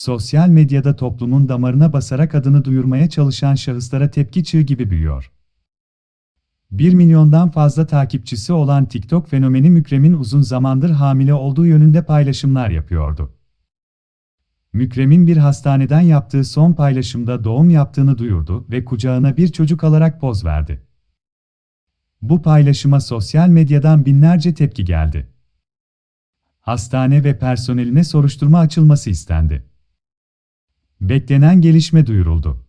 Sosyal medyada toplumun damarına basarak adını duyurmaya çalışan şahıslara tepki çığ gibi büyüyor. 1 milyondan fazla takipçisi olan TikTok fenomeni Mükrem'in uzun zamandır hamile olduğu yönünde paylaşımlar yapıyordu. Mükrem'in bir hastaneden yaptığı son paylaşımda doğum yaptığını duyurdu ve kucağına bir çocuk alarak poz verdi. Bu paylaşıma sosyal medyadan binlerce tepki geldi. Hastane ve personeline soruşturma açılması istendi. Beklenen gelişme duyuruldu.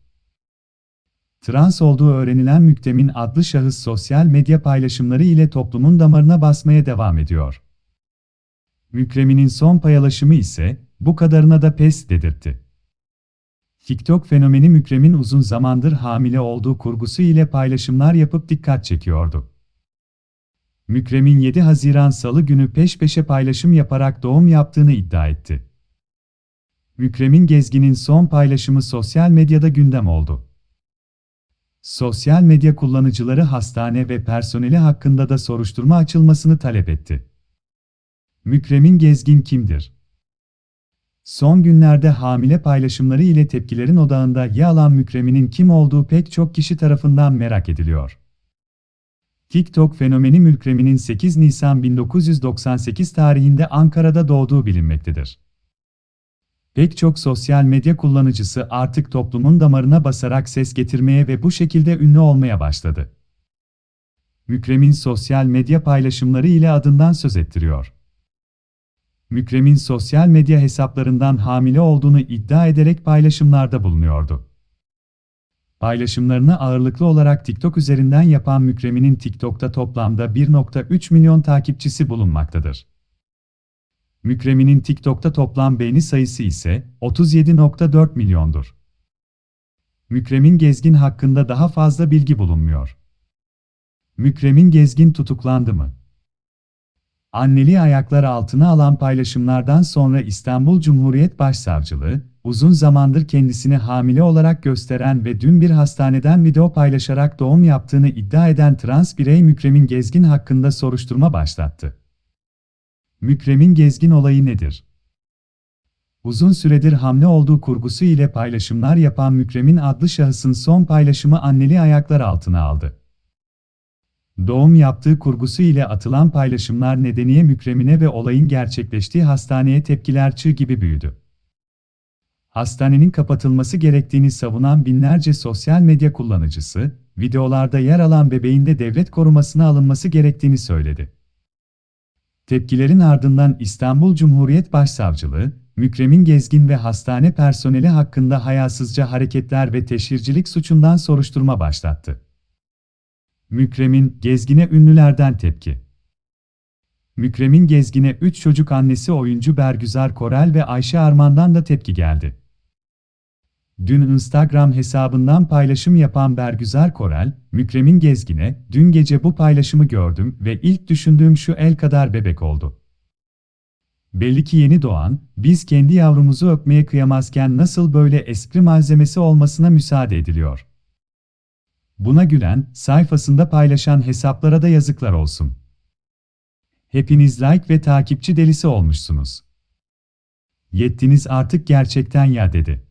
Trans olduğu öğrenilen Müktemin adlı şahıs sosyal medya paylaşımları ile toplumun damarına basmaya devam ediyor. Mükremin'in son paylaşımı ise, bu kadarına da pes dedirtti. TikTok fenomeni Mükrem'in uzun zamandır hamile olduğu kurgusu ile paylaşımlar yapıp dikkat çekiyordu. Mükrem'in 7 Haziran Salı günü peş peşe paylaşım yaparak doğum yaptığını iddia etti. Mükrem'in Gezgin'in son paylaşımı sosyal medyada gündem oldu. Sosyal medya kullanıcıları hastane ve personeli hakkında da soruşturma açılmasını talep etti. Mükrem'in Gezgin kimdir? Son günlerde hamile paylaşımları ile tepkilerin odağında yer alan Mükrem'inin kim olduğu pek çok kişi tarafından merak ediliyor. TikTok fenomeni Mükrem'inin 8 Nisan 1998 tarihinde Ankara'da doğduğu bilinmektedir. Pek çok sosyal medya kullanıcısı artık toplumun damarına basarak ses getirmeye ve bu şekilde ünlü olmaya başladı. Mükrem'in sosyal medya paylaşımları ile adından söz ettiriyor. Mükrem'in sosyal medya hesaplarından hamile olduğunu iddia ederek paylaşımlarda bulunuyordu. Paylaşımlarını ağırlıklı olarak TikTok üzerinden yapan Mükrem'inin TikTok'ta toplamda 1.3 milyon takipçisi bulunmaktadır. Mükrem'inin TikTok'ta toplam beğeni sayısı ise 37.4 milyondur. Mükrem'in Gezgin hakkında daha fazla bilgi bulunmuyor. Mükrem'in Gezgin tutuklandı mı? Anneli ayaklar altına alan paylaşımlardan sonra İstanbul Cumhuriyet Başsavcılığı, uzun zamandır kendisini hamile olarak gösteren ve dün bir hastaneden video paylaşarak doğum yaptığını iddia eden trans birey Mükrem'in Gezgin hakkında soruşturma başlattı. Mükrem'in Gezgin olayı nedir? Uzun süredir hamle olduğu kurgusu ile paylaşımlar yapan Mükrem'in adlı şahısın son paylaşımı anneli ayaklar altına aldı. Doğum yaptığı kurgusu ile atılan paylaşımlar nedeniyle Mükremine ve olayın gerçekleştiği hastaneye tepkiler çığ gibi büyüdü. Hastanenin kapatılması gerektiğini savunan binlerce sosyal medya kullanıcısı, videolarda yer alan bebeğin de devlet korumasına alınması gerektiğini söyledi. Tepkilerin ardından İstanbul Cumhuriyet Başsavcılığı, Mükremin Gezgin ve hastane personeli hakkında hayasızca hareketler ve teşhircilik suçundan soruşturma başlattı. Mükremin Gezgin'e ünlülerden tepki. Mükremin Gezgin'e 3 çocuk annesi oyuncu Bergüzar Korel ve Ayşe Arman'dan da tepki geldi. Dün Instagram hesabından paylaşım yapan Bergüzar Korel, Mükremin Gezgin'e, dün gece bu paylaşımı gördüm ve ilk düşündüğüm şu el kadar bebek oldu. Belli ki yeni doğan, biz kendi yavrumuzu öpmeye kıyamazken nasıl böyle espri malzemesi olmasına müsaade ediliyor. Buna gülen, sayfasında paylaşan hesaplara da yazıklar olsun. Hepiniz like ve takipçi delisi olmuşsunuz. Yettiniz artık gerçekten ya dedi.